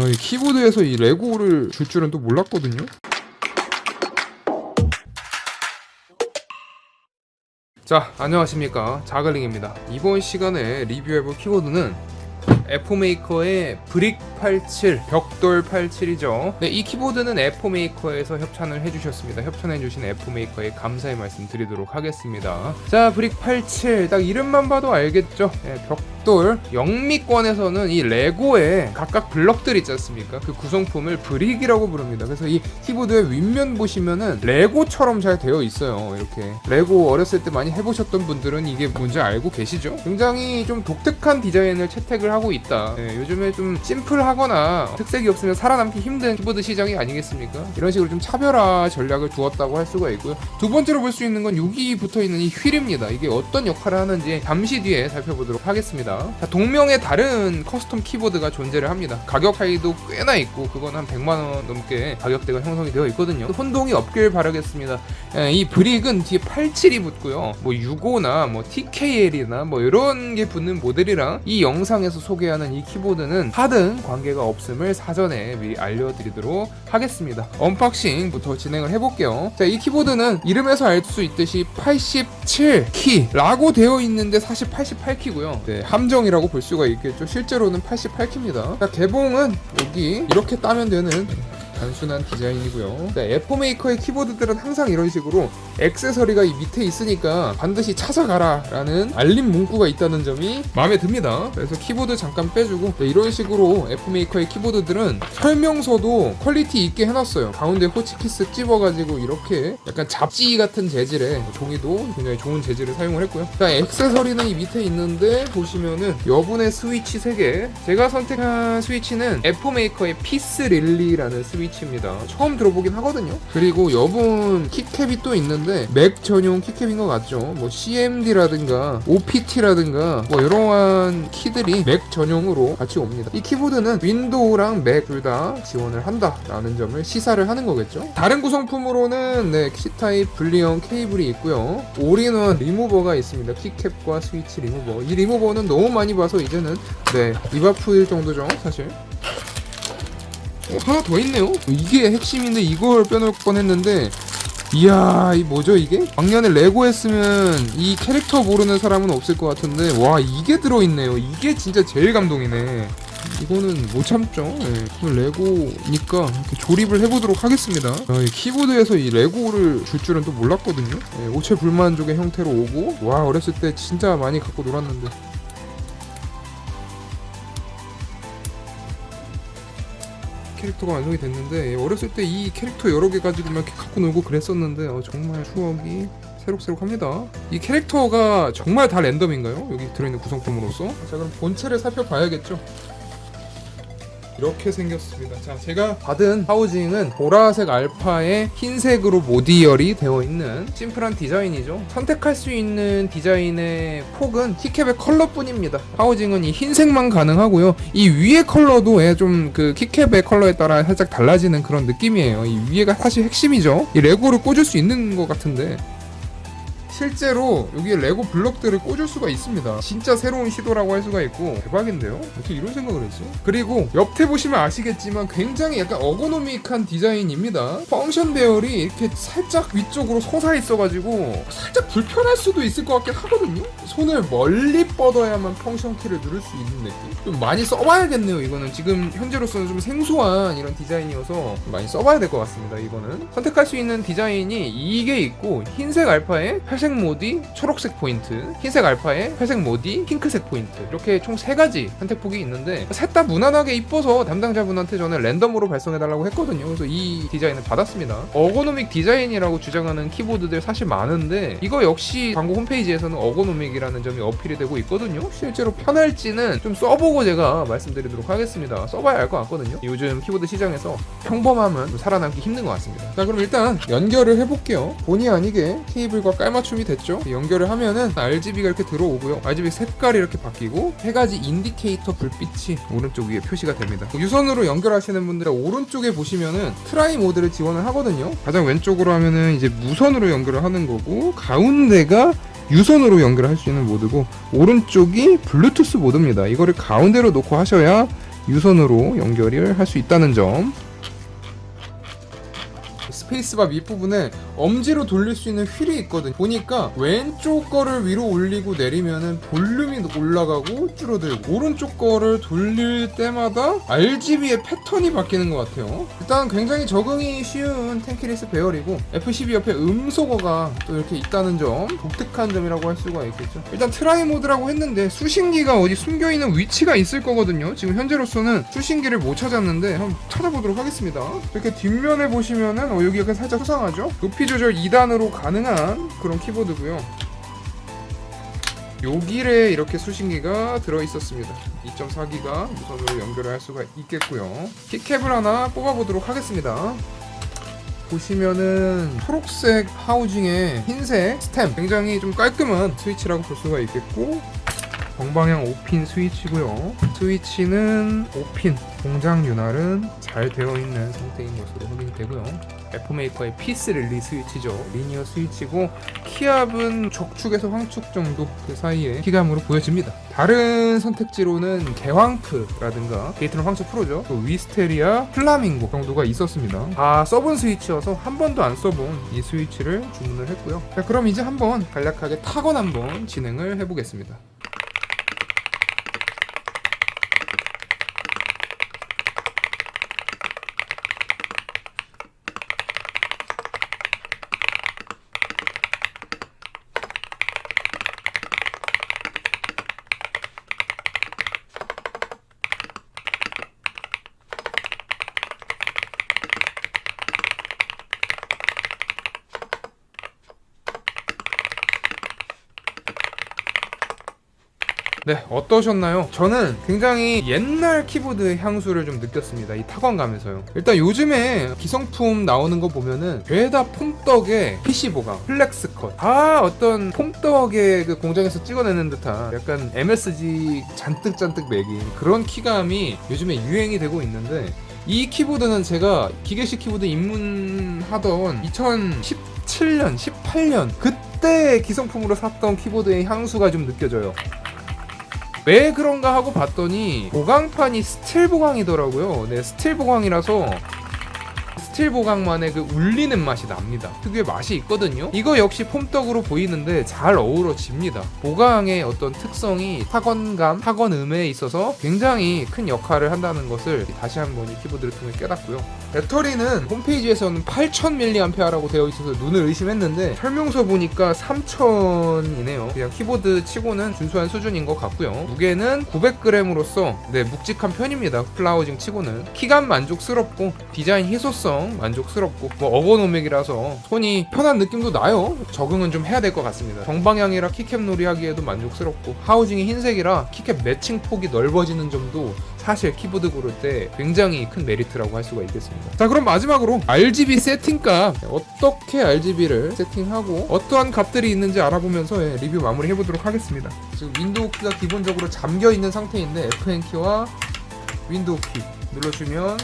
야, 이 키보드에서 이 레고를 줄 줄은 또 몰랐거든요. 자, 안녕하십니까. 자글링입니다. 이번 시간에 리뷰해볼 키보드는 에포메이커의 브릭 87, 벽돌 87이죠. 네, 이 키보드는 에포메이커에서 협찬을 해주셨습니다. 협찬해주신 에포메이커에 감사의 말씀 드리도록 하겠습니다. 자, 브릭 87, 딱 이름만 봐도 알겠죠? 네, 벽돌. 영미권에서는 이 레고의 각각 블럭들 있지 않습니까? 그 구성품을 브릭이라고 부릅니다. 그래서 이 키보드의 윗면 보시면은 레고처럼 잘 되어 있어요. 이렇게. 레고 어렸을 때 많이 해보셨던 분들은 이게 뭔지 알고 계시죠? 굉장히 좀 독특한 디자인을 채택을 하고 있다. 네, 요즘에 좀 심플하거나 특색이 없으면 살아남기 힘든 키보드 시장이 아니겠습니까? 이런 식으로 좀 차별화 전략을 두었다고 할 수가 있고요. 두 번째로 볼 수 있는 건 여기 붙어 있는 이 휠입니다. 이게 어떤 역할을 하는지 잠시 뒤에 살펴보도록 하겠습니다. 자, 동명의 다른 커스텀 키보드가 존재를 합니다. 가격 차이도 꽤나 있고 그건 한 100만 원 넘게 가격대가 형성이 되어 있거든요. 혼동이 없길 바라겠습니다. 예, 이 브릭은 뒤에 87이 붙고요. 뭐 65나 뭐 TKL이나 뭐 이런 게 붙는 모델이랑 이 영상에서 소개 하는 이 키보드는 하등 관계가 없음을 사전에 미리 알려드리도록 하겠습니다. 언박싱부터 진행을 해볼게요. 자, 이 키보드는 이름에서 알 수 있듯이 87키라고 되어 있는데 사실 88키고요. 네, 함정이라고 볼 수가 있겠죠. 실제로는 88키입니다. 자, 개봉은 여기 이렇게 따면 되는 단순한 디자인이고요. 네, 에포 메이커의 키보드들은 항상 이런 식으로 액세서리가 이 밑에 있으니까 반드시 찾아가라 라는 알림 문구가 있다는 점이 마음에 듭니다. 그래서 키보드 잠깐 빼주고 네, 이런 식으로 에포 메이커의 키보드들은 설명서도 퀄리티 있게 해놨어요. 가운데 호치키스 찝어가지고 이렇게 약간 잡지 같은 재질의 종이도 굉장히 좋은 재질을 사용을 했고요. 자, 액세서리는 이 밑에 있는데 보시면은 여분의 스위치 3개 제가 선택한 스위치는 에포 메이커의 피스 릴리라는 스위치 입니다. 처음 들어보긴 하거든요. 그리고 여분 키캡이 또 있는데 맥 전용 키캡인 것 같죠. 뭐 CMD라든가 OPT라든가 뭐 이러한 키들이 맥 전용으로 같이 옵니다. 이 키보드는 윈도우랑 맥 둘 다 지원을 한다라는 점을 시사를 하는 거겠죠. 다른 구성품으로는 네, C타입 분리형 케이블이 있고요. 올인원 리무버가 있습니다. 키캡과 스위치 리무버. 이 리무버는 너무 많이 봐서 이제는 네, 이바프일 정도죠, 사실. 어, 하나 더 있네요. 이게 핵심인데 이걸 빼놓을 뻔했는데 이야 이 뭐죠 이게? 작년에 레고 했으면 이 캐릭터 모르는 사람은 없을 것 같은데 와 이게 들어있네요. 이게 진짜 제일 감동이네. 이거는 못 참죠. 네. 레고니까 조립을 해보도록 하겠습니다. 아, 이 키보드에서 이 레고를 줄 줄은 또 몰랐거든요. 네, 오체 불만족의 형태로 오고 와 어렸을 때 진짜 많이 갖고 놀았는데 캐릭터가 완성이 됐는데 어렸을 때 이 캐릭터 여러 개 가지고 막 이렇게 갖고 놀고 그랬었는데 어, 정말 추억이 새록새록합니다. 이 캐릭터가 정말 다 랜덤인가요? 여기 들어있는 구성품으로서? 자 그럼 본체를 살펴봐야겠죠. 이렇게 생겼습니다. 자, 제가 받은 하우징은 보라색 알파에 흰색으로 모디열이 되어 있는 심플한 디자인이죠. 선택할 수 있는 디자인의 폭은 키캡의 컬러뿐입니다. 하우징은 이 흰색만 가능하고요. 이 위에 컬러도 좀 그 키캡의 컬러에 따라 살짝 달라지는 그런 느낌이에요. 이 위에가 사실 핵심이죠. 이 레고를 꽂을 수 있는 것 같은데 실제로 여기에 레고 블럭들을 꽂을 수가 있습니다. 진짜 새로운 시도라고 할 수가 있고 대박인데요? 어떻게 이런 생각을 했어? 그리고 옆에 보시면 아시겠지만 굉장히 약간 어거노믹한 디자인입니다. 펑션 배열이 이렇게 살짝 위쪽으로 솟아 있어가지고 살짝 불편할 수도 있을 것 같긴 하거든요? 손을 멀리 뻗어야만 펑션 키를 누를 수 있는 느낌? 좀 많이 써봐야겠네요 이거는 지금 현재로서는 좀 생소한 이런 디자인이어서 많이 써봐야 될 것 같습니다 이거는 선택할 수 있는 디자인이 이게 있고 흰색 알파에 회색 모디, 초록색 포인트, 흰색 알파에 회색 모디, 핑크색 포인트 이렇게 총세 가지 선택폭이 있는데 셋 다 무난하게 이뻐서 담당자분한테 저는 랜덤으로 발송해달라고 했거든요. 그래서 이 디자인을 받았습니다. 어고노믹 디자인이라고 주장하는 키보드들 사실 많은데 이거 역시 광고 홈페이지에서는 어고노믹이라는 점이 어필이 되고 있거든요. 실제로 편할지는 좀 써보고 제가 말씀드리도록 하겠습니다. 써봐야 알 것 같거든요. 요즘 키보드 시장에서 평범함은 좀 살아남기 힘든 것 같습니다. 자 그럼 일단 연결을 해볼게요. 본의 아니게 케이블과 깔맞춤 이 됐죠. 연결을 하면은 RGB가 이렇게 들어오고요. RGB 색깔이 이렇게 바뀌고 세 가지 인디케이터 불빛이 오른쪽 위에 표시가 됩니다. 유선으로 연결하시는 분들은 오른쪽에 보시면은 트라이 모드를 지원을 하거든요. 가장 왼쪽으로 하면은 이제 무선으로 연결을 하는 거고 가운데가 유선으로 연결할 수 있는 모드고 오른쪽이 블루투스 모드입니다. 이거를 가운데로 놓고 하셔야 유선으로 연결을 할 수 있다는 점 스페이스바 밑부분에 엄지로 돌릴 수 있는 휠이 있거든. 보니까 왼쪽 거를 위로 올리고 내리면은 볼륨이 올라가고 줄어들고 오른쪽 거를 돌릴 때마다 RGB의 패턴이 바뀌는 것 같아요. 일단 굉장히 적응이 쉬운 텐키리스 배열이고 F12 옆에 음소거가 또 이렇게 있다는 점 독특한 점이라고 할 수가 있겠죠. 일단 트라이 모드라고 했는데 수신기가 어디 숨겨 있는 위치가 있을 거거든요. 지금 현재로서는 수신기를 못 찾았는데 한번 찾아보도록 하겠습니다. 이렇게 뒷면에 보시면은 어, 여기 약간 살짝 수상하죠? 높이 조절 2단으로 가능한 그런 키보드고요. 여기에 이렇게 수신기가 들어 있었습니다. 2.4기가 무선으로 연결을 할 수가 있겠고요. 키캡을 하나 뽑아보도록 하겠습니다. 보시면은 초록색 하우징에 흰색 스템 굉장히 좀 깔끔한 스위치라고 볼 수가 있겠고 정방향 5핀 스위치고요. 스위치는 5핀 공장 윤활은 잘 되어 있는 상태인 것으로 확인이 되고요. F메이커의 피스 릴리 스위치죠. 리니어 스위치고 키압은 적축에서 황축 정도 그 사이에 키감으로 보여집니다. 다른 선택지로는 개황프라든가 게이트는 황축 프로죠. 또 위스테리아, 플라밍고 정도가 있었습니다. 다 써본 스위치여서 한 번도 안 써본 이 스위치를 주문을 했고요. 자, 그럼 이제 한번 간략하게 타건 한번 진행을 해보겠습니다. 네, 어떠셨나요? 저는 굉장히 옛날 키보드의 향수를 좀 느꼈습니다. 이 타건감에서요. 일단 요즘에 기성품 나오는 거 보면은 죄다 폼떡에 PC 보강, 플렉스 컷, 다 어떤 폼떡의 그 공장에서 찍어내는 듯한 약간 MSG 잔뜩 잔뜩 매긴 그런 키감이 요즘에 유행이 되고 있는데 이 키보드는 제가 기계식 키보드 입문하던 2017년, 18년 그때 기성품으로 샀던 키보드의 향수가 좀 느껴져요. 왜 그런가 하고 봤더니 보강판이 스틸 보강이더라고요. 네, 스틸 보강이라서 스틸 보강만의 그 울리는 맛이 납니다. 특유의 맛이 있거든요. 이거 역시 폼떡으로 보이는데 잘 어우러집니다. 보강의 어떤 특성이 타건감, 타건음에 있어서 굉장히 큰 역할을 한다는 것을 다시 한번 이 키보드를 통해 깨닫고요. 배터리는 홈페이지에서는 8000mAh라고 되어 있어서 눈을 의심했는데 설명서 보니까 3000이네요. 그냥 키보드 치고는 준수한 수준인 것 같고요. 무게는 900g으로서 네, 묵직한 편입니다. 플라워징 치고는 키감 만족스럽고 디자인 희소성 만족스럽고 뭐 어거노믹이라서 손이 편한 느낌도 나요. 적응은 좀 해야 될 것 같습니다. 정방향이라 키캡 놀이 하기에도 만족스럽고 하우징이 흰색이라 키캡 매칭 폭이 넓어지는 점도 사실 키보드 고를 때 굉장히 큰 메리트라고 할 수가 있겠습니다. 자 그럼 마지막으로 RGB 세팅값 어떻게 RGB를 세팅하고 어떠한 값들이 있는지 알아보면서 예, 리뷰 마무리 해보도록 하겠습니다. 지금 윈도우 키가 기본적으로 잠겨 있는 상태인데 FN 키와 윈도우 키 눌러주면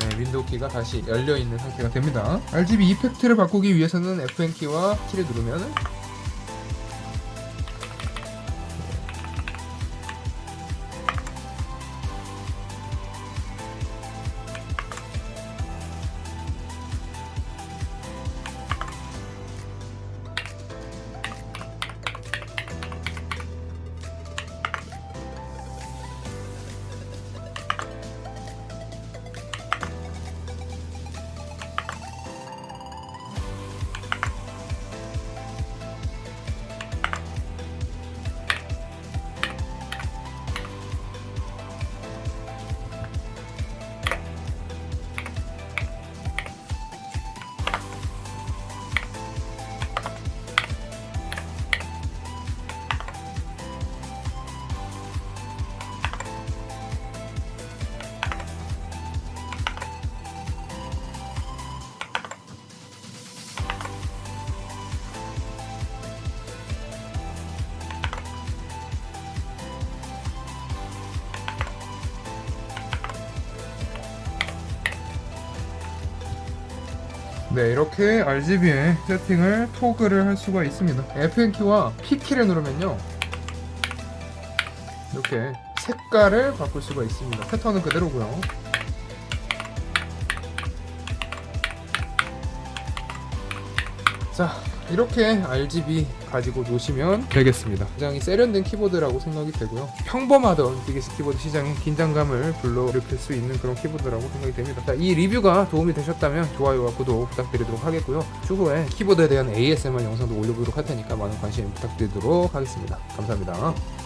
네, 윈도우 키가 다시 열려 있는 상태가 됩니다. RGB 이펙트를 바꾸기 위해서는 FN 키와 키를 누르면 네 이렇게 RGB에 세팅을 토글을 할 수가 있습니다 FN 키와 P 키를 누르면요 이렇게 색깔을 바꿀 수가 있습니다. 패턴은 그대로고요. 자 이렇게 RGB 가지고 노시면 되겠습니다. 굉장히 세련된 키보드라고 생각이 되고요. 평범하던 비기스 키보드 시장에 긴장감을 불러일으킬 수 있는 그런 키보드라고 생각이 됩니다. 자, 이 리뷰가 도움이 되셨다면 좋아요와 구독 부탁드리도록 하겠고요. 추후에 키보드에 대한 ASMR 영상도 올려보도록 할 테니까 많은 관심 부탁드리도록 하겠습니다. 감사합니다